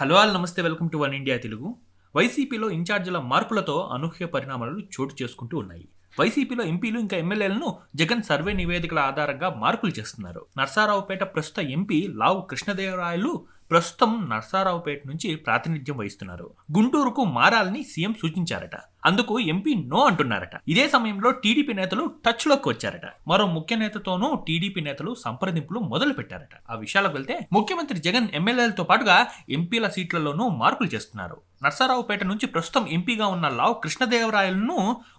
Hello all నమస్తే welcome to one India Telugu. వైసీపీలో ఇన్ఛార్జీల మార్పులతో అనూహ్య పరిణామాలు చోటు చేసుకుంటూ ఉన్నాయి. వైసీపీలో ఎంపీలు ఇంకా ఎమ్మెల్యేలను జగన్ సర్వే నివేదికల ఆధారంగా మార్పులు చేస్తున్నారు. నర్సారావుపేట ప్రస్తుత ఎంపీ లావు కృష్ణదేవరాయలు ప్రస్తుతం నర్సారావుపేట నుంచి ప్రాతినిధ్యం వహిస్తున్నారు. గుంటూరుకు మారాలని సీఎం సూచించారట. అందుకు ఎంపీ నో అంటున్నారట. ఇదే సమయంలో టీడీపీ నేతలు టచ్లోకి వచ్చారట. మరో ముఖ్య నేతతోనూ టీడీపీ నేతలు సంప్రదింపులు మొదలు పెట్టారట ఆ విషయాలకు వెళ్తే ముఖ్యమంత్రి జగన్ ఎమ్మెల్యేలతో పాటుగా ఎంపీల సీట్లలోనూ మార్పులు చేస్తున్నారు. నర్సారావుపేట నుంచి ప్రస్తుతం ఎంపీగా ఉన్న లావు కృష్ణదేవరాయలను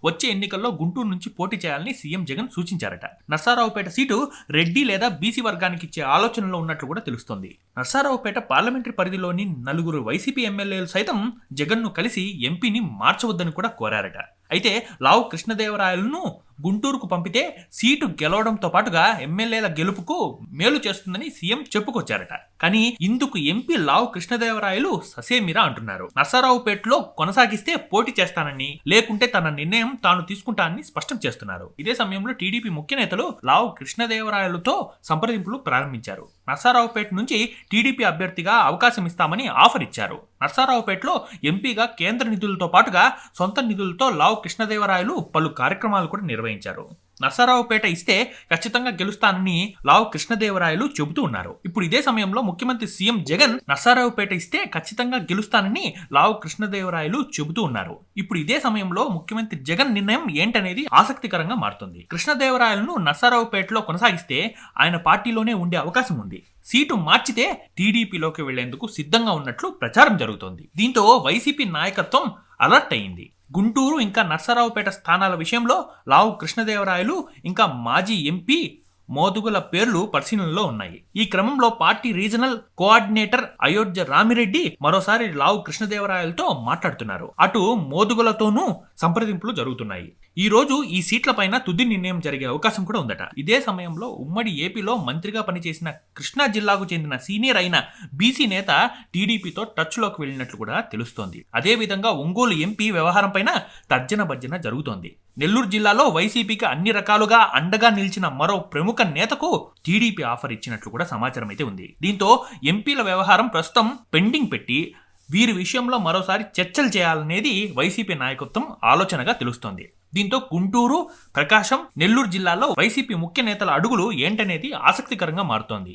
వచ్చే ఎన్నికల్లో గుంటూరు నుంచి పోటీ చేయాలని సీఎం జగన్ సూచించారట. నర్సారావుపేట సీటు రెడ్డి లేదా బీసీ వర్గానికి ఇచ్చే ఆలోచనలో ఉన్నట్లు కూడా తెలుస్తోంది. నర్సారావుపేట పార్లమెంటరీ పరిధిలోని నలుగురు వైసీపీ ఎమ్మెల్యేలు సైతం జగన్ను కలిసి ఎంపీని మార్చవద్దని కూడా కోరారట. అయితే లావు కృష్ణదేవరాయలను గుంటూరుకు పంపితే సీటు గెలవడంతో పాటుగా ఎమ్మెల్యేల గెలుపుకు మేలు చేస్తుందని సీఎం చెప్పుకొచ్చారట. కానీ ఇందుకు ఎంపీ లావు కృష్ణదేవరాయలు ససేమిరా అంటున్నారు. నర్సారావుపేటలో కొనసాగిస్తే పోటీ చేస్తానని లేకుంటే తన నిర్ణయం తాను తీసుకుంటానని స్పష్టం చేస్తున్నారు. ఇదే సమయంలో టీడీపీ ముఖ్య నేతలు లావు కృష్ణదేవరాయలతో సంప్రదింపులు ప్రారంభించారు. నర్సారావుపేట నుంచి టీడీపీ అభ్యర్థిగా అవకాశం ఇస్తామని ఆఫర్ ఇచ్చారు. నర్సారావుపేటలో ఎంపీగా కేంద్ర నిధులతో పాటుగా సొంత నిధులతో లావు కృష్ణదేవరాయలు పలు కార్యక్రమాలు కూడా నిర్వహించారు. నర్సారావుపేట ఇస్తే ఖచ్చితంగా గెలుస్తానని లావు కృష్ణదేవరాయలు చెబుతూ ఉన్నారు. ఇప్పుడు ఇదే సమయంలో ముఖ్యమంత్రి సీఎం జగన్ నర్సారావుపేట ఇస్తే ఖచ్చితంగా గెలుస్తానని లావు కృష్ణదేవరాయలు చెబుతూ ఉన్నారు. ఇప్పుడు ఇదే సమయంలో ముఖ్యమంత్రి జగన్ నిర్ణయం ఏంటనేది ఆసక్తికరంగా మారుతుంది. కృష్ణదేవరాయలను నర్సారావుపేటలో కొనసాగిస్తే ఆయన పార్టీలోనే ఉండే అవకాశం ఉంది. సీటు మార్చితే టీడీపీలోకి వెళ్ళేందుకు సిద్ధంగా ఉన్నట్లు ప్రచారం జరుగుతోంది. దీంతో వైసీపీ నాయకత్వం అలర్ట్ అయింది. గుంటూరు ఇంకా నర్సరావుపేట స్థానాల విషయంలో లావు కృష్ణదేవరాయలు ఇంకా మాజీ ఎంపీ మోదుగుల పేర్లు పరిశీలనలో ఉన్నాయి. ఈ క్రమంలో party regional coordinator Ayodhya Ramireddy మరోసారి లావు కృష్ణదేవరాయలతో మాట్లాడుతున్నారు. అటు మోదుగులతోనూ సంప్రదింపులు జరుగుతున్నాయి. ఈ రోజు ఈ సీట్లపైన తుది నిర్ణయం జరిగే అవకాశం కూడా ఉందట. ఇదే సమయంలో ఉమ్మడి ఏపీలో మంత్రిగా పనిచేసిన కృష్ణా జిల్లాకు చెందిన సీనియర్ అయిన బీసీ నేత టీడీపీతో టచ్లోకి వెళ్ళినట్లు కూడా తెలుస్తోంది. అదేవిధంగా ఒంగోలు ఎంపీ వ్యవహారంపైన తర్జన భర్జన జరుగుతోంది. నెల్లూరు జిల్లాలో వైసీపీకి అన్ని రకాలుగా అండగా నిలిచిన మరో ప్రముఖ నేతకు టీడీపీ ఆఫర్ ఇచ్చినట్లు కూడా సమాచారం అయితే ఉంది. దీంతో ఎంపీల వ్యవహారం ప్రస్తుతం పెండింగ్ పెట్టి వీరి విషయంలో మరోసారి చర్చలు చేయాలనేది వైసీపీ నాయకత్వం ఆలోచనగా తెలుస్తోంది. దీంతో గుంటూరు ప్రకాశం నెల్లూరు జిల్లాల్లో వైసీపీ ముఖ్య నేతల అడుగులు ఏంటనేది ఆసక్తికరంగా మారుతోంది.